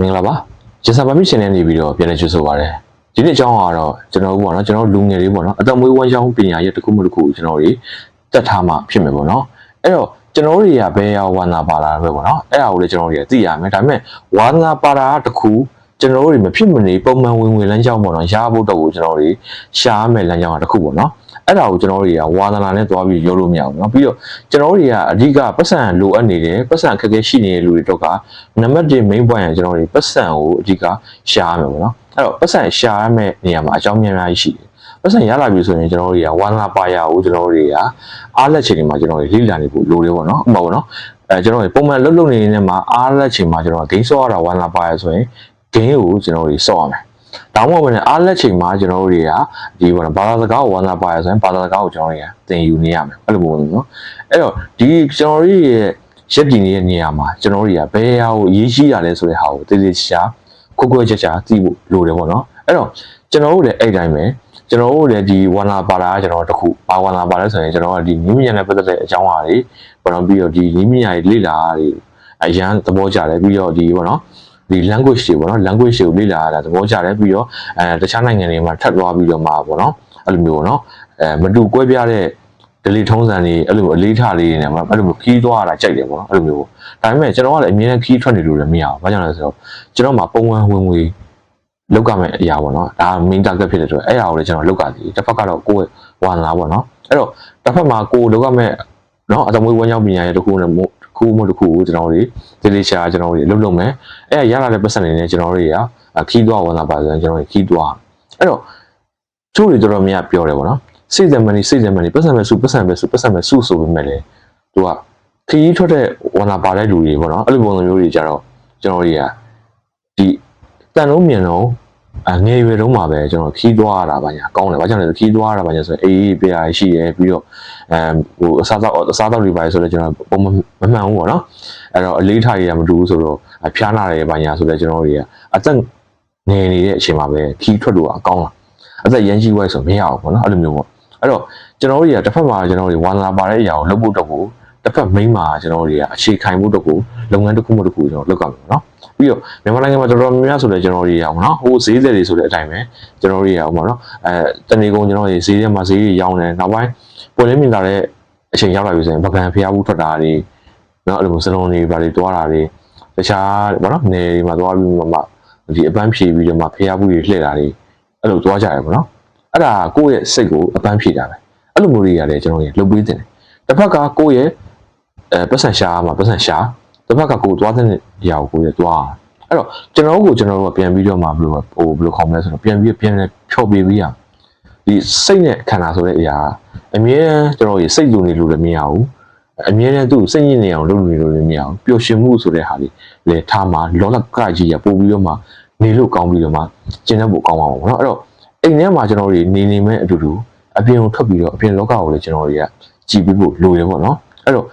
မင်္ဂလာပါဂျက်ဆာပါမီရှင်နဲ့နေပြီးတော့ပြန်လည်ကြိုဆိုပါရစေဒီနေ့အကြောင်းကတော့ကျွန်တော်တို့ပေါ့နော်ကျွန်တော်တို့လူငယ်တွေပေါ့နော်အသက်မွေးဝမ်းကြောင်းပညာရပ်တစ်ခုမှတစ်ခုကိုကျွန်တော်တို့တက်ထားမှဖြစ်မယ်ပေါ့နော်အဲ့တော့ကျွန်တော်တို့တွေကဘယ်ရောက်ဝါနာပါလာပဲပေါ့နော်အဲ့ဒါကိုလည်းကျွန်တော်တို့တွေသိရမယ်ဒါပေမဲ့ဝါနာပါတာတစ်ခု ကျွန်တော်တို့တွေမဖြစ်မနေပုံမှန်ဝင်ဝင်လမ်းကြောင်းပေါ့နော်ရဖို့တော့ကိုကျွန်တော်တို့ရှားမယ်လမ်းကြောင်းတစ်ခုပေါ့နော်အဲ့ဒါကိုကျွန်တော်တို့တွေကဝါသနာနဲ့သွားပြီးရောလို့မရဘူးเนาะပြီးတော့ကျွန်တော်တို့တွေကအဓိကပတ်စံလိုအပ်နေတယ်ပတ်စံအခက်အခဲရှိနေတဲ့လူတွေတော့ကနံပါတ်1 main point ကကျွန်တော်တို့ပတ်စံကိုအဓိကရှားရမယ်ပေါ့နော်အဲ့တော့ပတ်စံရှားရမယ့်နေရာမှာအကြောင်းများများရှိတယ်ပတ်စံရလာပြီဆိုရင်ကျွန်တော်တို့တွေကဝါသနာပါရကိုကျွန်တော်တို့တွေကအားလက်ချိန်တွေမှာကျွန်တော်တို့လေ့လာနေဖို့လိုတယ်ပေါ့နော်ဥပမာပေါ့နော်အဲကျွန်တော်တို့ပုံမှန်လှုပ်လှုပ်နေတဲ့မှာအားလက်ချိန်မှာကျွန်တော်ဂိမ်းဆော့ရတာဝါသနာပါရဆိုရင် ဂိမ်းကိုကျွန်တော်တို့ဆော့ရမယ်ဒါမှမဟုတ်ဘဲအားလက်ချိန်မှာကျွန်တော်တို့တွေကဒီဘောဘာသာစကားကိုဝါသနာပါရဆိုရင်ဘာသာစကားကိုကျွန်တော်တို့တွေကသင်ယူနေရမယ်အဲ့လိုပုံစံနော်အဲ့တော့ဒီကျွန်တော်တို့ရဲ့ရက်ပြည်နေတဲ့နေရာမှာကျွန်တော်တို့တွေကဘယ်ဟာကိုအရေးကြီးတာလဲဆိုတဲ့ဟာကိုတည်တည်ရှာခွက်ခွက်ချာချာသိဖို့လိုတယ်ပေါ့နော်အဲ့တော့ကျွန်တော်တို့လည်းအဲ့တိုင်းပဲကျွန်တော်တို့လည်းဒီဝါနာပါတာကကျွန်တော်တို့တစ်ခုပါဝါနာပါလဲဆိုရင်ကျွန်တော်ကဒီနည်းမြညာနဲ့ပတ်သက်တဲ့အကြောင်းအရာတွေပေါ့နော်ပြီးတော့ဒီနည်းမြညာတွေလေ့လာတွေအရန်သဘောကျတယ်ပြီးတော့ဒီပေါ့နော် ဒီ language တွေပေါ့နော် language တွေကိုလေ့လာရတာသဘောကျတယ်ပြီးတော့အဲတခြားနိုင်ငံတွေမှာထပ်သွားပြီးတော့မှာပေါ့နော်အဲ့လိုမျိုးပေါ့နော်အဲမတူကွဲပြားတဲ့ဒလီထုံးစံတွေအဲ့လိုအလေးထားလေးတွေနဲ့မှအဲ့လိုမျိုးခီးသွားတာကြိုက်တယ်ပေါ့နော်အဲ့လိုမျိုးဒါပေမဲ့ကျွန်တော်ကလည်းအမြဲတမ်းခီးထွက်နေလို့လည်းမရဘူးဘာကြောင့်လဲဆိုတော့ကျွန်တော်မှာပုံမှန်ဝင်ငွေလောက်ကမဲ့အရာပေါ့နော်ဒါ main target ဖြစ်တဲ့အတွက်အဲ့အရာကိုလည်းကျွန်တော်လောက်ကတည်တစ်ဖက်ကတော့ကိုယ့်ဝါနာပေါ့နော်အဲ့တော့တစ်ဖက်မှာကိုယ်လောက်ကမဲ့နော်အတမွေးဝမ်းကြောင်းပညာရဲ့တစ်ခုနဲ့ ခုမှတစ်ခုကိုကျွန်တော်တို့ဒီလေးရှာကျွန်တော်တို့လုံလုံမယ်အဲ့ရရလာတဲ့ပတ်စံတွေနဲ့ကျွန်တော်တို့တွေကခီးသွားဝင်လာပါဆိုရင်ကျွန်တော်တို့ခီးသွားအဲ့တော့ချို့တွေတော်တော်များပြောတယ်ပေါ့နော်စိတ်ဇမနီစိတ်ဇမနီပတ်စံမဲ့စုပတ်စံမဲ့စုပတ်စံမဲ့စုဆိုပေမဲ့လေသူကခရီးထွက်တဲ့ဝနာပါတဲ့လူတွေပေါ့နော်အဲ့လိုပုံစံမျိုးတွေကြတော့ကျွန်တော်တွေကဒီတန်လုံးမြင်တော့ အငယ်ရွယ်တုန်းမှာပဲကျွန်တော်ခီးသွားရတာပါညာကောင်းတယ်ဘာကြောင့်လဲခီးသွားရတာပါညာဆိုရင်အေးအေးပြာရှိရယ်ပြီးတော့အဲဟိုအစားတော့အစားတော့တွေပါဆိုတော့ကျွန်တော်ပုံမမှန်ဘူးပေါ့နော်အဲ့တော့အလေးထားရမတူဘူးဆိုတော့ဖျားနာတယ်ပါညာဆိုတော့ကျွန်တော်တွေကအသက်ငယ်နေတဲ့အချိန်မှာပဲခီးထွက်လို့အကောင်းလားအသက်ရန်ကြီးဝိုက်ဆိုမရဘူးပေါ့နော်အဲ့လိုမျိုးပေါ့အဲ့တော့ကျွန်တော်တွေကတစ်ဖက်မှာကျွန်တော်တွေဝါလာပါတဲ့အရာကိုလုပ်ဖို့တော့ကိုတစ်ဖက်မိန်းမှာကျွန်တော်တွေကအခြေခံဖို့တော့ကိုလုပ်ငန်းတစ်ခုမှတစ်ခုကျွန်တော်လုပ်ရမှာနော် ပြီးတော့မြန်မာနိုင်ငံမှာတော်တော်များများဆိုလဲကျွန်တော်တွေရအောင်နော်ဟိုဈေးသက်တွေဆိုတဲ့အတိုင်းပဲကျွန်တော်တွေရအောင်ပေါ့နော်အဲတနေကုန်ကျွန်တော်တွေဈေးထဲမှာဈေးတွေရောင်းတယ်နောက်ပိုင်းပွင့်လင်းမြင်လာတဲ့အချိန်ရောက်လာပြီဆိုရင်ပကံဖျားဘူးထွက်တာတွေနော်အဲ့လိုစလုံးတွေဘာတွေတွားတာတွေတခြားပေါ့နော်နေတွေမှာတွားပြီးမှဒီအပန်းဖြေပြီးတော့မှဖျားဘူးတွေလှည့်တာတွေအဲ့လိုတွားကြရပေါ့နော်အဲ့ဒါကိုယ့်ရဲ့စိတ်ကိုအပန်းဖြေတာပဲအဲ့လိုမျိုးတွေရတယ်ကျွန်တော်ရေလုပ်ပေးတင်တယ်တစ်ဖက်ကကိုယ့်ရဲ့အဲပတ်စံရှာမှာပတ်စံရှာ တစ်ဖက်ကကိုသွားတဲ့နေရာကိုကိုရသွားအဲ့တော့ကျွန်တော်ကိုကျွန်တော်တို့ကပြန်ပြီးတော့မှဘယ်လိုဟိုဘယ်လိုခေါ်မလဲဆိုတော့ပြန်ပြီးပြန်လဲဖြော်ပြပေးရဒီစိတ်နဲ့ခန္ဓာဆိုတဲ့အရာအမြဲကျွန်တော်ရေစိတ်လိုနေလို့လည်းမရဘူးအမြဲတမ်းသူ့စိတ်ညစ်နေအောင်လုပ်နေလို့လည်းမရဘူးပျော်ရွှင်မှုဆိုတဲ့ဟာလေးလေထားမှာလောလကကြီးရပို့ပြီးတော့မှနေလို့ကောင်းပြီးတော့မှကျင့်တတ်ဖို့ကောင်းပါမှာပေါ့နော်အဲ့တော့အိမ်ထဲမှာကျွန်တော်တွေနေနေမဲ့အတူတူအပြင်ကိုထွက်ပြီးတော့အပြင်လောကကိုလည်းကျွန်တော်တွေကကြည်ပြီးဖို့လိုရပေါ့နော်အဲ့တော့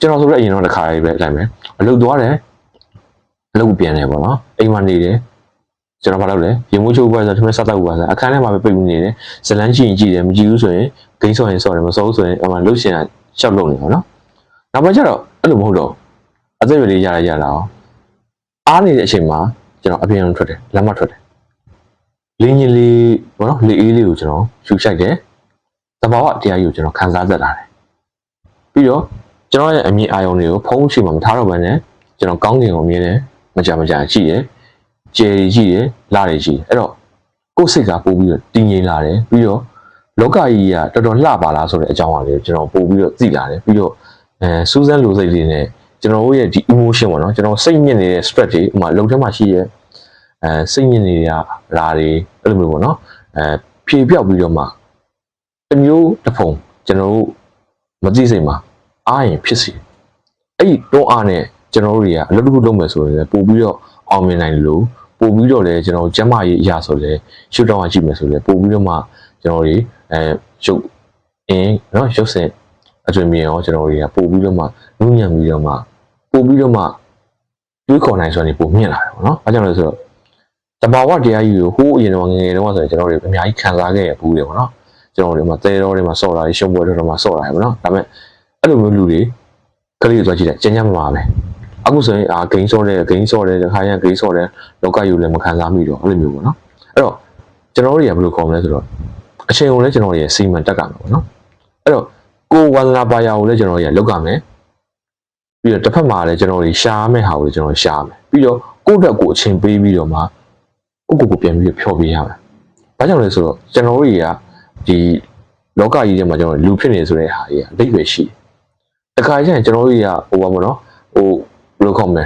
ကျွန်တော်ဆိုတော့အရင်တော့တစ်ခါလေးပဲအတိုင်းပဲအလုပ်သွားတယ်အလုပ်ပြန်တယ်ပေါ့နော်အိမ်မှာနေတယ်ကျွန်တော်ဘာလုပ်လဲရေမိုးချိုးပွဲဆိုထမင်းစားတော့ပါဆိုအခန်းထဲမှာပဲပိတ်ပြီးနေတယ်ဇလန်းကြည့်ရင်ကြည့်တယ်မကြည့်ဘူးဆိုရင်ဂိမ်းဆော့ရင်ဆော့တယ်မဆော့ဘူးဆိုရင်အမှလှုပ်ရှင်ရှောက်လုပ်နေပါနော်နောက်ပိုင်းကျတော့အဲ့လိုမဟုတ်တော့အသက်အရွယ်လေးရရရလာအောင်အားနေတဲ့အချိန်မှာကျွန်တော်အပြင်ထွက်တယ်လမ်းမထွက်တယ်လင်းကြီးလေးပေါ့နော်လေအေးလေးကိုကျွန်တော်ယူဆိုင်တယ်တဘာဝတရားကြီးကိုကျွန်တော်ခံစားသက်လာတယ်ပြီးတော့ ကျွန်တော်ရဲ့အမြင်အာရုံတွေကိုဖုံးရှိမှမထားတော့ဘဲနဲ့ကျွန်တော်ကောင်းကင်ကိုမြင်တယ်မကြမကြကြည့်တယ်ကျယ်ကြည့်တယ်လာတယ်ကြည့်တယ်အဲ့တော့ကိုယ်စိတ်ကပို့ပြီးတော့တည်ငြိမ်လာတယ်ပြီးတော့လောကကြီးကတော်တော်လှပါလားဆိုတဲ့အကြောင်းအရာလေးကိုကျွန်တော်ပို့ပြီးတော့သိလာတယ်ပြီးတော့အဲစူးစမ်းလိုစိတ်လေးနဲ့ကျွန်တော်တို့ရဲ့ဒီ emotion ပေါ့နော်ကျွန်တော်စိတ်ညစ်နေတဲ့ stress တွေဥမာလုံထဲမှာရှိရဲ့အဲစိတ်ညစ်နေတဲ့လာတွေအဲ့လိုမျိုးပေါ့နော်အဲဖြေပြောက်ပြီးတော့မှတစ်မျိုးတစ်ဖုံကျွန်တော်တို့မသိစိတ်မှာ အားရင်ဖြစ်စီအဲ့ဒီတွန်းအားနဲ့ကျွန်တော်တို့တွေကအလုပ်တစ်ခုလုပ်မယ်ဆိုရင်လည်းပို့ပြီးတော့အောင်မြင်နိုင်လို့ပို့ပြီးတော့လည်းကျွန်တော်ကျမ်းမာရေးအရာဆိုလည်းရှုထောင့်အကြည့်မယ်ဆိုလည်းပို့ပြီးတော့မှကျွန်တော်တွေအဲရုပ်အင်းနော်ရုပ်စင်အကျွင်မြင်ရောကျွန်တော်တွေကပို့ပြီးတော့မှနုညံ့ပြီးတော့မှပို့ပြီးတော့မှတွေးခေါ်နိုင်စွမ်းတွေပို့မြင့်လာတယ်ပေါ့နော်။အဲကြောင့်လဲဆိုတော့တဘာဝတရားကြီးကိုဟိုးအရင်တော့ငယ်ငယ်တုန်းကဆိုရင်ကျွန်တော်တွေအများကြီးခံစားခဲ့ရဘူးတယ်ပေါ့နော်။ကျွန်တော်တွေမှာတဲတော်တွေမှာစော့တာရှုံးပွဲတွေမှာစော့တာပေါ့နော်။ဒါပေမဲ့ အဲ့လိုမျိုးလူတွေကလေးတွေသွားကြည့်တယ်ကျဉ်းကျဉ်းမှာပဲအခုဆိုရင်အာဂိမ်းဆော့တယ်ဂိမ်းဆော့တယ်တခါရန်ဂိမ်းဆော့တယ်လောကယူလည်းမခံစားမိတော့အဲ့လိုမျိုးပေါ့နော်အဲ့တော့ကျွန်တော်တို့တွေကဘယ်လိုခေါ်မလဲဆိုတော့အချိန်ကိုလည်းကျွန်တော်တို့ရစီမံတက်ကြမှာပေါ့နော်အဲ့တော့ကိုဝန္ဒနာပါယာကိုလည်းကျွန်တော်တို့ရလောက်ကမယ်ပြီးတော့တစ်ဖက်မှာလည်းကျွန်တော်တို့ရှားမဲ့ဟာကိုလည်းကျွန်တော်ရှားမယ်ပြီးတော့ကိုယ့်အတွက်ကိုအချိန်ပေးပြီးတော့မှကိုယ့်ကိုယ်ကိုပြန်ပြီးဖြောပေးရမယ်ဘာကြောင့်လဲဆိုတော့ကျွန်တော်တို့တွေကဒီလောကကြီးထဲမှာကျွန်တော်လူဖြစ်နေဆိုတဲ့ဟာကြီးအတိတ်ပဲရှိတယ် တခါကျရင်ကျွန်တော်တို့တွေကဟိုပါမလို့ဟိုဘယ်လိုခေါ်မလဲ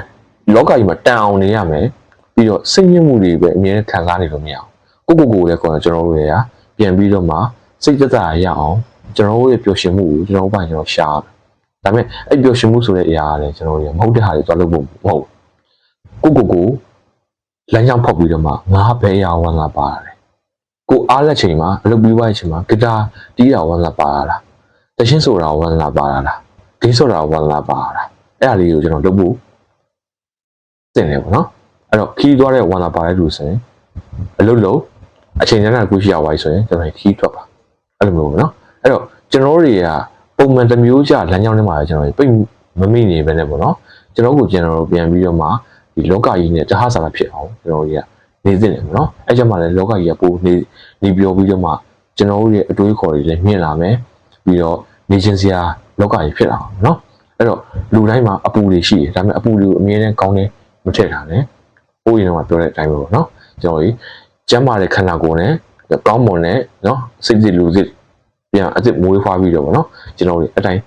လောကကြီးမှာတန်အောင်နေရမယ်ပြီးတော့စိတ်ညစ်မှုတွေပဲအမြဲခံစားနေလို့မရအောင်ကိုကိုကိုလည်းခေါ်တယ်ကျွန်တော်တို့တွေကပြန်ပြီးတော့မှစိတ်သက်သာရအောင်ကျွန်တော်တို့ရဲ့ပျော်ရွှင်မှုကိုကျွန်တော်တို့ဘာကျွန်တော်ရှားတယ်ဒါပေမဲ့အဲ့ပျော်ရွှင်မှုဆိုတဲ့အရာကလည်းကျွန်တော်တို့ရမဟုတ်တဲ့ဟာတွေသွားလုပ်ဖို့မဟုတ်ဘူးကိုကိုကိုလမ်းကြောင်းဖောက်ပြီးတော့မှငါဘယ်အရာဝင်လာပါလဲကိုအားလက်ချိန်မှာအလုပ်ပြီးွားချိန်မှာဂီတာတီးတာဝင်လာပါလားတချင်းဆိုတာဝင်လာပါလား ဂိမ်းဆိုတာဝင်လာပါလားအဲ့ဒါလေးကိုကျွန်တော်လုပ်ဖို့တင်တယ်ပေါ့နော်အဲ့တော့ခီးသွားတဲ့ဝင်လာပါတဲ့လူဆိုရင်အလုပ်လုပ်အချိန်တန်းတာကိုရှိရပါပြီဆိုရင်ကျွန်တော်ခီးထွက်ပါအဲ့လိုမျိုးပေါ့နော်အဲ့တော့ကျွန်တော်တို့တွေကပုံမှန်တစ်မျိုးကြလမ်းကြောင်းထဲမှာကျွန်တော်ပိတ်မမိနေပဲနဲ့ပေါ့နော်ကျွန်တော်ကိုကျွန်တော်တို့ပြန်ပြီးတော့မှဒီလောကကြီးနဲ့တဟဆာလာဖြစ်အောင်ကျွန်တော်တို့ကနေသင့်တယ်ပေါ့နော်အဲ့ကြောင့်မှလည်းလောကကြီးကပိုနေနေပြောပြီးတော့မှကျွန်တော်တို့ရဲ့အတွေးခေါ်တွေလည်းမြင့်လာမယ်ပြီးတော့နေချင်းစရာ လောကကြီးဖြစ်လာအောင်နော်အဲ့တော့လူတိုင်းမှာအပူတွေရှိတယ်ဒါပေမဲ့အပူတွေကိုအမြဲတမ်းကောင်းတယ်မထည့်တာနဲ့ပိုးရင်တော့ပြောတဲ့အတိုင်းပဲပေါ့နော်ကျွန်တော်ကြီးကျမ်းမာတဲ့ခန္ဓာကိုယ်နဲ့ကောင်းမွန်တဲ့နော်စိတ်စစ်လူစစ်ပြန်အစ်စ်မွေးဖွားပြီးတော့ပေါ့နော်ကျွန်တော်တို့အတိုင်း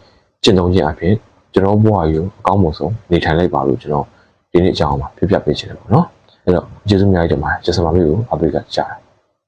ကျင့်သုံးခြင်းအပြင်ကျွန်တော်ဘဝကြီးကိုအကောင်းမွန်ဆုံးနေထိုင်လိုက်ပါလို့ကျွန်တော်ဒီနေ့အကြောင်းမှာပြပြပေးချင်တယ်ပေါ့နော်အဲ့တော့ကျေးဇူးအများကြီးတင်ပါတယ်ကျေးဇူးပါပြီကိုအပိတ်ကကြားတယ်